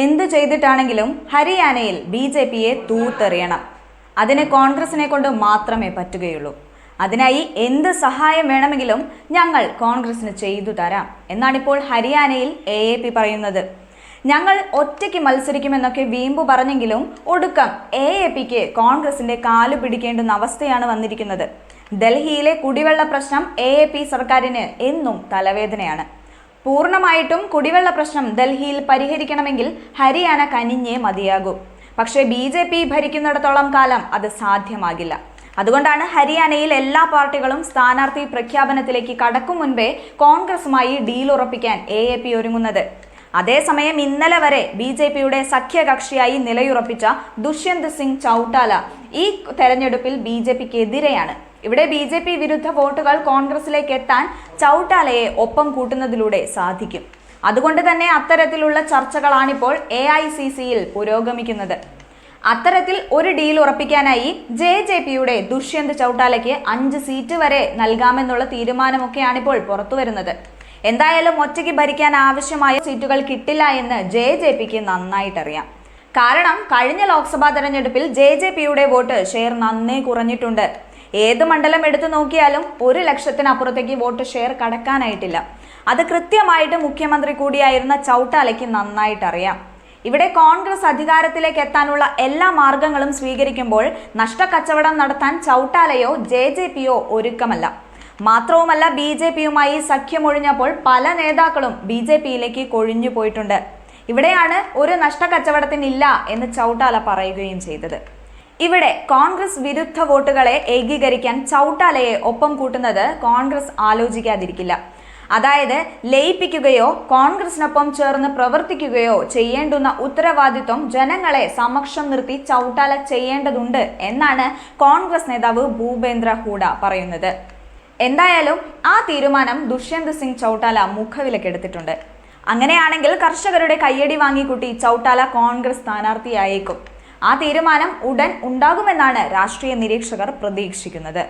എന്തു ചെയ്തിട്ടാണെങ്കിലും ഹരിയാനയിൽ B J പിയെ തൂത്തെറിയണം. അതിന് കോൺഗ്രസിനെ കൊണ്ട് മാത്രമേ പറ്റുകയുള്ളൂ. അതിനായി എന്ത് സഹായം വേണമെങ്കിലും ഞങ്ങൾ കോൺഗ്രസിന് ചെയ്തു തരാം എന്നാണിപ്പോൾ ഹരിയാനയിൽ എ എ പി പറയുന്നത്. ഞങ്ങൾ ഒറ്റയ്ക്ക് മത്സരിക്കുമെന്നൊക്കെ വീമ്പു പറഞ്ഞെങ്കിലും ഒടുക്കം എ എ പിക്ക് കോൺഗ്രസിന്റെ കാലു പിടിക്കേണ്ടുന്ന അവസ്ഥയാണ് വന്നിരിക്കുന്നത്. ഡൽഹിയിലെ കുടിവെള്ള പ്രശ്നം എ എ പി സർക്കാരിന് എന്നും തലവേദനയാണ്. പൂർണമായിട്ടും കുടിവെള്ള പ്രശ്നം ഡൽഹിയിൽ പരിഹരിക്കണമെങ്കിൽ ഹരിയാന കനിഞ്ഞേ മതിയാകൂ. പക്ഷേ ബി ജെ പി ഭരിക്കുന്നിടത്തോളം കാലം അത് സാധ്യമാകില്ല. അതുകൊണ്ടാണ് ഹരിയാനയിൽ എല്ലാ പാർട്ടികളും സ്ഥാനാർത്ഥി പ്രഖ്യാപനത്തിലേക്ക് കടക്കും മുൻപേ കോൺഗ്രസുമായി ഡീൽ ഉറപ്പിക്കാൻ എ ഒരുങ്ങുന്നത്. അതേസമയം ഇന്നലെ വരെ ബി ജെ പിയുടെ സഖ്യകക്ഷിയായി നിലയുറപ്പിച്ച ദുഷ്യന്ത് സിംഗ് ചൌട്ടാല ഈ തെരഞ്ഞെടുപ്പിൽ ബി ജെ പിക്ക് എതിരെയാണ് ഇവിടെ ബി ജെ പി വിരുദ്ധ വോട്ടുകൾ കോൺഗ്രസിലേക്ക് എത്താൻ ചൌട്ടാലയെ ഒപ്പം കൂട്ടുന്നതിലൂടെ സാധിക്കും. അതുകൊണ്ട് തന്നെ അത്തരത്തിലുള്ള ചർച്ചകളാണിപ്പോൾ എ ഐ സി സിയിൽ പുരോഗമിക്കുന്നത്. അത്തരത്തിൽ ഒരു ഡീൽ ഉറപ്പിക്കാനായി ജെ ജെ പിയുടെ ദുഷ്യന്ത് ചൌട്ടാലയ്ക്ക് അഞ്ച് സീറ്റ് വരെ നൽകാമെന്നുള്ള തീരുമാനമൊക്കെയാണിപ്പോൾ പുറത്തുവരുന്നത്. എന്തായാലും ഒറ്റയ്ക്ക് ഭരിക്കാൻ ആവശ്യമായ സീറ്റുകൾ കിട്ടില്ല എന്ന് ജെ ജെ പിക്ക് നന്നായിട്ടറിയാം. കാരണം കഴിഞ്ഞ ലോക്സഭാ തെരഞ്ഞെടുപ്പിൽ ജെ ജെ പിയുടെ വോട്ട് ഷെയർ നന്നേ കുറഞ്ഞിട്ടുണ്ട്. ഏത് മണ്ഡലം എടുത്തു നോക്കിയാലും ഒരു ലക്ഷത്തിനപ്പുറത്തേക്ക് വോട്ട് ഷെയർ കടക്കാനായിട്ടില്ല. അത് കൃത്യമായിട്ട് മുഖ്യമന്ത്രി കൂടിയായിരുന്ന ചൗട്ടാലയ്ക്ക് നന്നായിട്ടറിയാം. ഇവിടെ കോൺഗ്രസ് അധികാരത്തിലേക്ക് എത്താനുള്ള എല്ലാ മാർഗങ്ങളും സ്വീകരിക്കുമ്പോൾ നഷ്ടക്കച്ചവടം നടത്താൻ ചൌട്ടാലയോ ജെ ജെ പിയോ ഒരുക്കമല്ല. മാത്രവുമല്ല ബി ജെ പിയുമായി സഖ്യമൊഴിഞ്ഞപ്പോൾ പല നേതാക്കളും ബി ജെ പിയിലേക്ക് കൊഴിഞ്ഞു പോയിട്ടുണ്ട്. ഇവിടെയാണ് ഒരു നഷ്ടക്കച്ചവടത്തിനില്ല എന്ന് ചൗട്ടാല പറയുകയും ചെയ്തത്. ഇവിടെ കോൺഗ്രസ് വിരുദ്ധ വോട്ടുകളെ ഏകീകരിക്കാൻ ചൗട്ടാലയെ ഒപ്പം കൂട്ടുന്നത് കോൺഗ്രസ് ആലോചിക്കാതിരിക്കില്ല. അതായത് ലയിപ്പിക്കുകയോ കോൺഗ്രസിനൊപ്പം ചേർന്ന് പ്രവർത്തിക്കുകയോ ചെയ്യേണ്ടുന്ന ഉത്തരവാദിത്വം ജനങ്ങളെ സമക്ഷം നിർത്തി ചൗട്ടാല ചെയ്യേണ്ടതുണ്ട് എന്നാണ് കോൺഗ്രസ് നേതാവ് ഭൂപേന്ദ്ര ഹൂഡ പറയുന്നത്. എന്തായാലും ആ തീരുമാനം ദുഷ്യന്ത് സിംഗ് ചൌട്ടാല മുഖവിലക്കെടുത്തിട്ടുണ്ട്. അങ്ങനെയാണെങ്കിൽ കർഷകരുടെ കയ്യടി വാങ്ങിക്കൂട്ടി ചൗട്ടാല കോൺഗ്രസ് സ്ഥാനാർത്ഥിയായേക്കും. ആ തീരുമാനം ഉടൻ ഉണ്ടാകുമെന്നാണ് രാഷ്ട്രീയ നിരീക്ഷകർ പ്രതീക്ഷിക്കുന്നത്.